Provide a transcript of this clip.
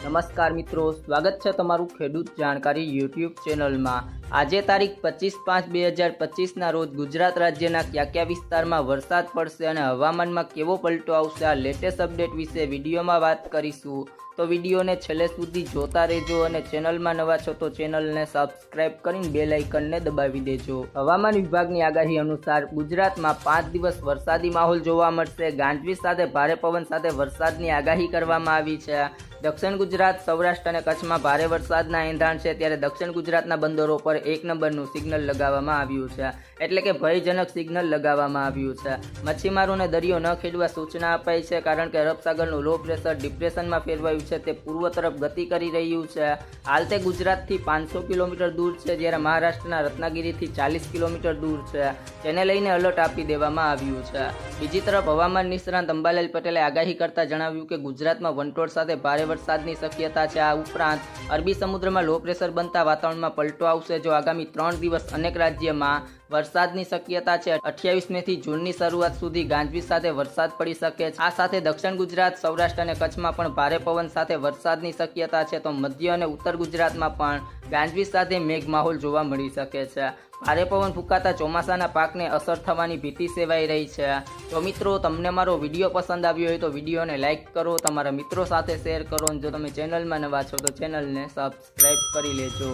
નમસ્કાર મિત્રો, સ્વાગત છે તમારું ખેડૂત જાણકારી યુટ્યુબ ચેનલમાં. આજે તારીખ પચીસ પાંચ બે હજાર પચીસના રોજ ગુજરાત રાજ્યના કયા કયા વિસ્તારમાં વરસાદ પડશે અને હવામાનમાં કેવો પલટો આવશે, આ લેટેસ્ટ અપડેટ વિશે વિડીયોમાં વાત કરીશું. તો વિડીયોને છેલ્લે સુધી જોતા રહેજો અને ચેનલમાં નવા છો તો ચેનલને સબસ્ક્રાઇબ કરીને બે લાઇકનને દબાવી દેજો. હવામાન વિભાગની આગાહી અનુસાર ગુજરાતમાં પાંચ દિવસ વરસાદી માહોલ જોવા મળશે. ગાંજવીજ સાથે ભારે પવન સાથે વરસાદની આગાહી કરવામાં આવી છે. દક્ષિણ ગુજરાત, સૌરાષ્ટ્ર અને કચ્છમાં ભારે વરસાદના એંધાણ છે. ત્યારે દક્ષિણ ગુજરાતના બંદરો પર એક નંબરનું સિગ્નલ લગાવવામાં આવ્યું છે. એટલે કે ભયજનક સિગ્નલ લગાવવામાં આવ્યું છે. મચ્છીમારોને દરિયો ન ખેડવા સૂચના અપાઈ છે, કારણ કે અરબસાગરનું લો પ્રેશર ડિપ્રેશનમાં ફેરવાયું છે. તે પૂર્વ તરફ ગતિ કરી રહ્યું છે. હાલ તે ગુજરાતથી પાંચસો કિલોમીટર દૂર છે, જ્યારે મહારાષ્ટ્રના રત્નાગીરીથી ચાલીસ કિલોમીટર દૂર છે. જેને લઈને એલર્ટ આપી દેવામાં આવ્યું છે. બીજી તરફ હવામાન નિષ્ણાંત અંબાલાલ પટેલે આગાહી કરતા જણાવ્યું કે ગુજરાતમાં વંટોળ સાથે ભારે વરસાદની શક્યતા છે. આ ઉપરાંત અરબી સમુદ્રમાં લો પ્રેશર બનતા વાતાવરણમાં પલટો આવશે. જો આગામી ત્રણ દિવસ અનેક રાજ્યમાં વરસાદની શક્યતા છે. અઠ્યાવીસ મે થી જૂનની શરૂઆત સુધી ગાંજવીજ સાથે વરસાદ પડી શકે છે. આ સાથે દક્ષિણ ગુજરાત, સૌરાષ્ટ્ર અને કચ્છમાં પણ ભારે પવન સાથે વરસાદની શક્યતા છે તો મધ્ય અને ઉત્તર ગુજરાતમાં પણ ગાંજવીજ સાથે મેઘ માહોલ જોવા મળી શકે છે. ભારે પવન ફૂંકાતા ચોમાસાના પાકને અસર થવાની ભીતિ સેવાઈ રહી છે. તો મિત્રો, તમને મારો વીડિયો પસંદ આવ્યો હોય તો વિડીયોને લાઇક કરો, તમારા મિત્રો સાથે શેર કરો અને જો તમે ચેનલમાં નવા છો તો ચેનલને સબસ્ક્રાઈબ કરી લેજો.